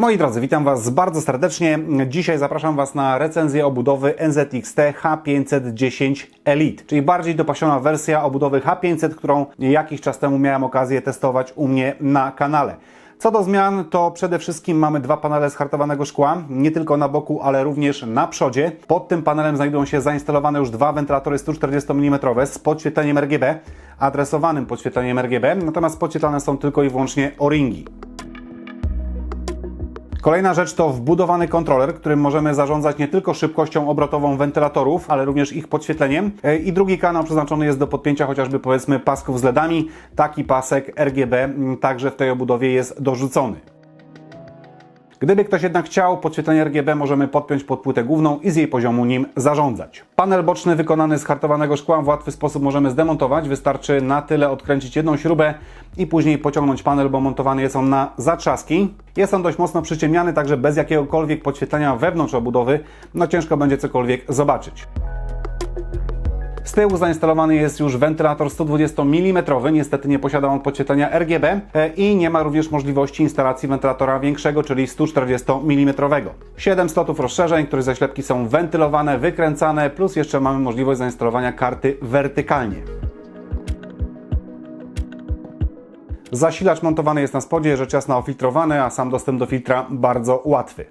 Moi drodzy, witam Was bardzo serdecznie. Dzisiaj zapraszam Was na recenzję obudowy NZXT H510 Elite, czyli bardziej dopasiona wersja obudowy H500, którą jakiś czas temu miałem okazję testować u mnie na kanale. Co do zmian, to przede wszystkim mamy dwa panele z hartowanego szkła, nie tylko na boku, ale również na przodzie. Pod tym panelem znajdują się zainstalowane już dwa wentylatory 140 mm z podświetleniem RGB, adresowanym podświetleniem RGB, natomiast podświetlane są tylko i wyłącznie o-ringi. Kolejna rzecz to wbudowany kontroler, którym możemy zarządzać nie tylko szybkością obrotową wentylatorów, ale również ich podświetleniem. E, I drugi kanał przeznaczony jest do podpięcia chociażby powiedzmy pasków z LEDami. Taki pasek RGB m, także w tej obudowie jest dorzucony. Gdyby ktoś jednak chciał, podświetlenie RGB możemy podpiąć pod płytę główną i z jej poziomu nim zarządzać. Panel boczny wykonany z hartowanego szkła w łatwy sposób możemy zdemontować. Wystarczy na tyle odkręcić jedną śrubę i później pociągnąć panel, bo montowany jest on na zatrzaski. Jest on dość mocno przyciemniany, także bez jakiegokolwiek podświetlenia wewnątrz obudowy, no ciężko będzie cokolwiek zobaczyć. Z tyłu zainstalowany jest już wentylator 120 mm, niestety nie posiada on podświetlenia RGB e, i nie ma również możliwości instalacji wentylatora większego, czyli 140 mm. 7 slotów rozszerzeń, których zaślepki są wentylowane, wykręcane, plus jeszcze mamy możliwość zainstalowania karty wertykalnie. Zasilacz montowany jest na spodzie, rzecz jasna ofiltrowany, a sam dostęp do filtra bardzo łatwy.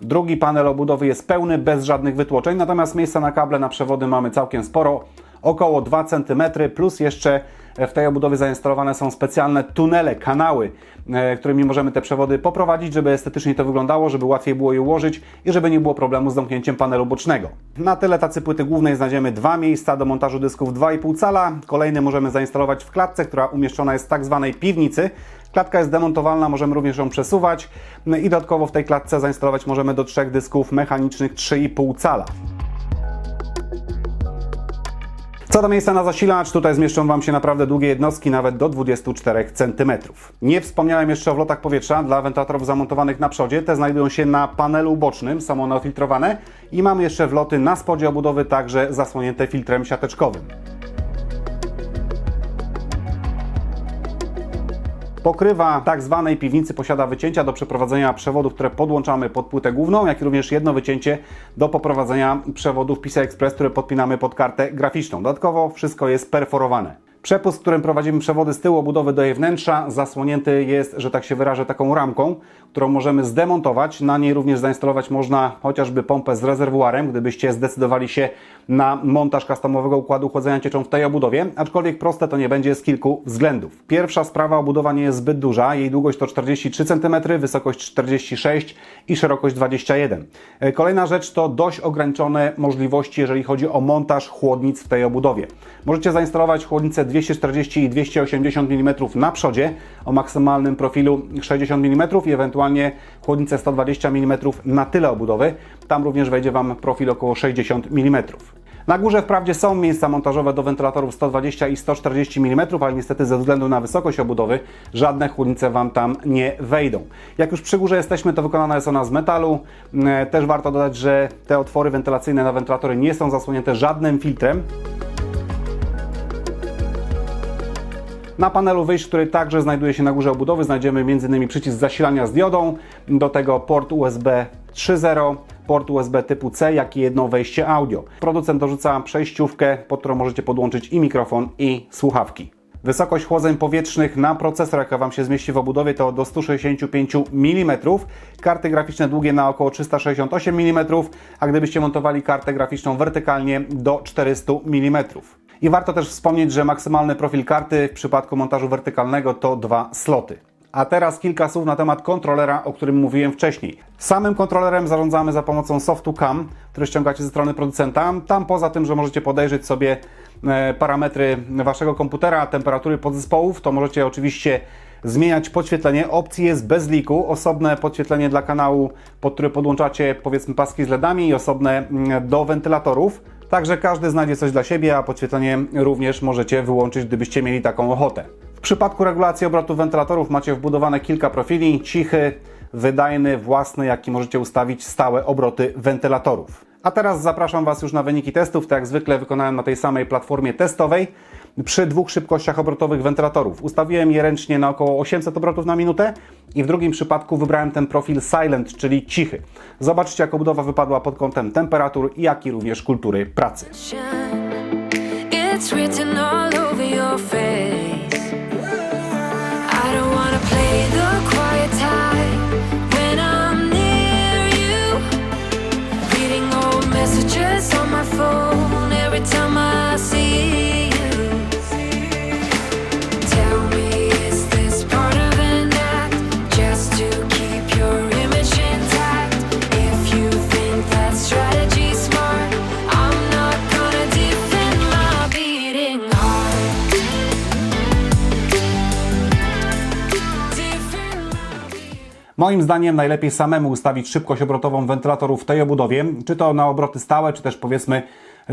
Drugi panel obudowy jest pełny, bez żadnych wytłoczeń, natomiast miejsca na kable, na przewody mamy całkiem sporo, około 2 cm, plus jeszcze w tej obudowie zainstalowane są specjalne tunele, kanały, e, którymi możemy te przewody poprowadzić, żeby estetycznie to wyglądało, żeby łatwiej było je ułożyć i żeby nie było problemu z zamknięciem panelu bocznego. Na tyle tacy płyty głównej znajdziemy dwa miejsca do montażu dysków 2,5 cala. Kolejny możemy zainstalować w klatce, która umieszczona jest w tak zwanej piwnicy. Klatka jest demontowalna, możemy również ją przesuwać i dodatkowo w tej klatce zainstalować możemy do trzech dysków mechanicznych 3,5 cala. Co do miejsca na zasilacz, tutaj zmieszczą Wam się naprawdę długie jednostki, nawet do 24 cm. Nie wspomniałem jeszcze o wlotach powietrza dla wentylatorów zamontowanych na przodzie. Te znajdują się na panelu bocznym, są one ofiltrowane i mamy jeszcze wloty na spodzie obudowy, także zasłonięte filtrem siateczkowym. Pokrywa tak zwanej piwnicy posiada wycięcia do przeprowadzenia przewodów, które podłączamy pod płytę główną, jak i również jedno wycięcie do poprowadzenia przewodów PCI Express, które podpinamy pod kartę graficzną. Dodatkowo wszystko jest perforowane. Przepust, którym prowadzimy przewody z tyłu obudowy do jej wnętrza, zasłonięty jest, że tak się wyrażę, taką ramką, którą możemy zdemontować. Na niej również zainstalować można chociażby pompę z rezerwuarem, gdybyście zdecydowali się na montaż customowego układu chłodzenia cieczą w tej obudowie, aczkolwiek proste to nie będzie z kilku względów. Pierwsza sprawa, obudowa nie jest zbyt duża, jej długość to 43 cm, wysokość 46 i szerokość 21. Kolejna rzecz to dość ograniczone możliwości, jeżeli chodzi o montaż chłodnic w tej obudowie. Możecie zainstalować chłodnicę 240 i 280 mm na przodzie o maksymalnym profilu 60 mm i ewentualnie chłodnicę 120 mm na tyle obudowy. Tam również wejdzie Wam profil około 60 mm. Na górze wprawdzie są miejsca montażowe do wentylatorów 120 i 140 mm, ale niestety ze względu na wysokość obudowy żadne chłodnice Wam tam nie wejdą. Jak już przy górze jesteśmy, to wykonana jest ona z metalu. E, Też warto dodać, że te otwory wentylacyjne na wentylatory nie są zasłonięte żadnym filtrem. Na panelu wyjść, który także znajduje się na górze obudowy, znajdziemy m.in. przycisk zasilania z diodą, do tego port USB 3.0, port USB typu C, jak i jedno wejście audio. Producent dorzuca przejściówkę, pod którą możecie podłączyć i mikrofon, i słuchawki. Wysokość chłodzeń powietrznych na procesor, jaka Wam się zmieści w obudowie, to do 165 mm. Karty graficzne długie na około 368 mm, a gdybyście montowali kartę graficzną wertykalnie do 400 mm. I warto też wspomnieć, że maksymalny profil karty w przypadku montażu wertykalnego to dwa sloty. A teraz kilka słów na temat kontrolera, o którym mówiłem wcześniej. Samym kontrolerem zarządzamy za pomocą softu CAM, który ściągacie ze strony producenta. Tam poza tym, że możecie podejrzeć sobie e, parametry waszego komputera, temperatury podzespołów, to możecie oczywiście zmieniać podświetlenie. Opcji jest bez liku, osobne podświetlenie dla kanału, pod który podłączacie powiedzmy paski z LEDami i osobne mm, do wentylatorów. Także każdy znajdzie coś dla siebie, a podświetlenie również możecie wyłączyć, gdybyście mieli taką ochotę. W przypadku regulacji obrotu wentylatorów macie wbudowane kilka profili, cichy, wydajny, własny, jaki możecie ustawić stałe obroty wentylatorów. A teraz zapraszam Was już na wyniki testów. Tak jak zwykle wykonałem na tej samej platformie testowej przy dwóch szybkościach obrotowych wentylatorów. Ustawiłem je ręcznie na około 800 obrotów na minutę i w drugim przypadku wybrałem ten profil silent, czyli cichy. Zobaczcie jak obudowa wypadła pod kątem temperatur, jak i również kultury pracy. Moim zdaniem najlepiej samemu ustawić szybkość obrotową wentylatorów w tej obudowie, czy to na obroty stałe, czy też powiedzmy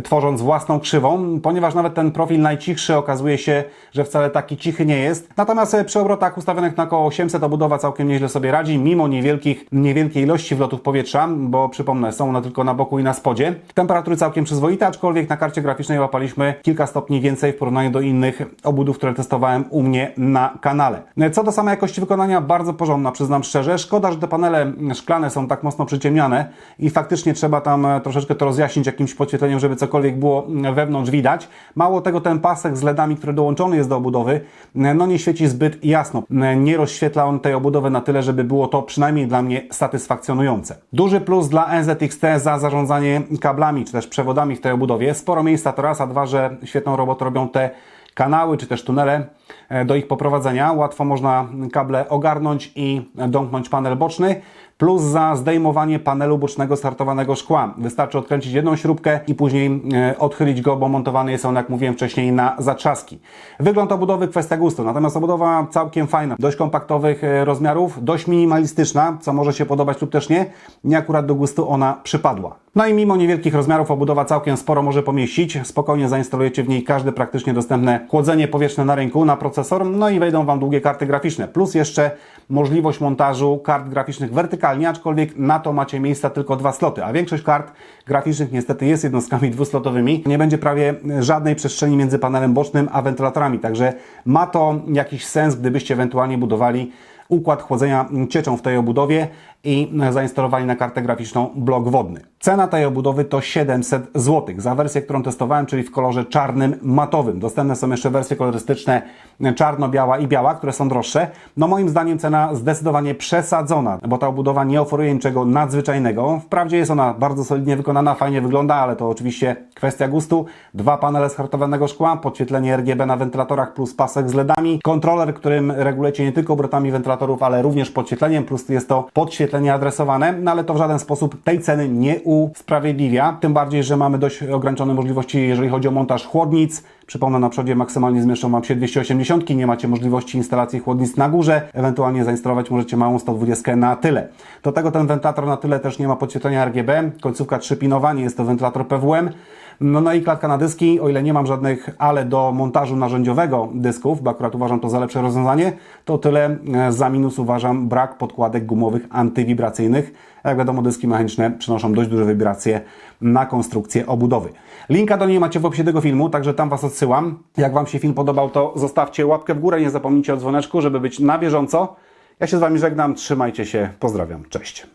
tworząc własną krzywą, ponieważ nawet ten profil najcichszy okazuje się, że wcale taki cichy nie jest. Natomiast e, przy obrotach ustawionych na około 800 obudowa całkiem nieźle sobie radzi, mimo niewielkich, niewielkiej ilości wlotów powietrza, bo przypomnę, są one tylko na boku i na spodzie. Temperatury całkiem przyzwoite, aczkolwiek na karcie graficznej łapaliśmy kilka stopni więcej w porównaniu do innych obudów, które testowałem u mnie na kanale. Co do samej jakości wykonania, bardzo porządna, przyznam szczerze. Szkoda, że te panele szklane są tak mocno przyciemniane i faktycznie trzeba tam e, troszeczkę to rozjaśnić jakimś podświetleniem, żeby cokolwiek było wewnątrz widać. Mało tego, ten pasek z LEDami, który dołączony jest do obudowy, no nie świeci zbyt jasno. Nie rozświetla on tej obudowy na tyle, żeby było to przynajmniej dla mnie satysfakcjonujące. Duży plus dla NZXT za zarządzanie kablami czy też przewodami w tej obudowie. Sporo miejsca to raz, a dwa, że świetną robotę robią te kanały czy też tunele do ich poprowadzenia. Łatwo można kable ogarnąć i domknąć panel boczny. Plus za zdejmowanie panelu bocznego startowanego szkła. Wystarczy odkręcić jedną śrubkę i później e, odchylić go, bo montowany jest on, jak mówiłem wcześniej, na zatrzaski. Wygląd obudowy kwestia gustu, natomiast obudowa całkiem fajna. Dość kompaktowych e, rozmiarów, dość minimalistyczna, co może się podobać lub też nie. Nie akurat do gustu ona przypadła. No i mimo niewielkich rozmiarów obudowa całkiem sporo może pomieścić. Spokojnie zainstalujecie w niej każde praktycznie dostępne chłodzenie powietrzne na rynku, procesor, no i wejdą Wam długie karty graficzne. Plus jeszcze możliwość montażu kart graficznych wertykalnie, aczkolwiek na to macie miejsca tylko dwa sloty, a większość kart graficznych niestety jest jednostkami dwuslotowymi. Nie będzie prawie żadnej przestrzeni między panelem bocznym a wentylatorami, także ma to jakiś sens, gdybyście ewentualnie budowali układ chłodzenia cieczą w tej obudowie i zainstalowali na kartę graficzną blok wodny. Cena tej obudowy to 700 zł. Za wersję, którą testowałem, czyli w kolorze czarnym matowym. Dostępne są jeszcze wersje kolorystyczne czarno-biała i biała, które są droższe. No moim zdaniem cena zdecydowanie przesadzona, bo ta obudowa nie oferuje niczego nadzwyczajnego. Wprawdzie jest ona bardzo solidnie wykonana, fajnie wygląda, ale to oczywiście kwestia gustu. Dwa panele z szkła, podświetlenie RGB na wentylatorach plus pasek z LEDami, kontroler, którym regulujecie nie tylko obrotami wentylatorów, ale również podświetleniem, plus jest to podświetlenie adresowane, no ale to w żaden sposób tej ceny nie usprawiedliwia. Tym bardziej, że mamy dość ograniczone możliwości, jeżeli chodzi o montaż chłodnic. Przypomnę, na przodzie maksymalnie zmieszczą Wam się 280, nie macie możliwości instalacji chłodnic na górze, ewentualnie zainstalować możecie małą 120 na tyle. Do tego ten wentylator na tyle też nie ma podświetlenia RGB, końcówka trzypinowa, nie jest to wentylator PWM. No, no i klatka na dyski, o ile nie mam żadnych ale do montażu narzędziowego dysków, bo akurat uważam to za lepsze rozwiązanie, to tyle e, za minus uważam brak podkładek gumowych antywibracyjnych. Jak wiadomo, dyski mechaniczne przynoszą dość duże wibracje na konstrukcję obudowy. Linka do niej macie w opisie tego filmu, także tam Was odsyłam. Jak Wam się film podobał, to zostawcie łapkę w górę, nie zapomnijcie o dzwoneczku, żeby być na bieżąco. Ja się z Wami żegnam, trzymajcie się, pozdrawiam, cześć.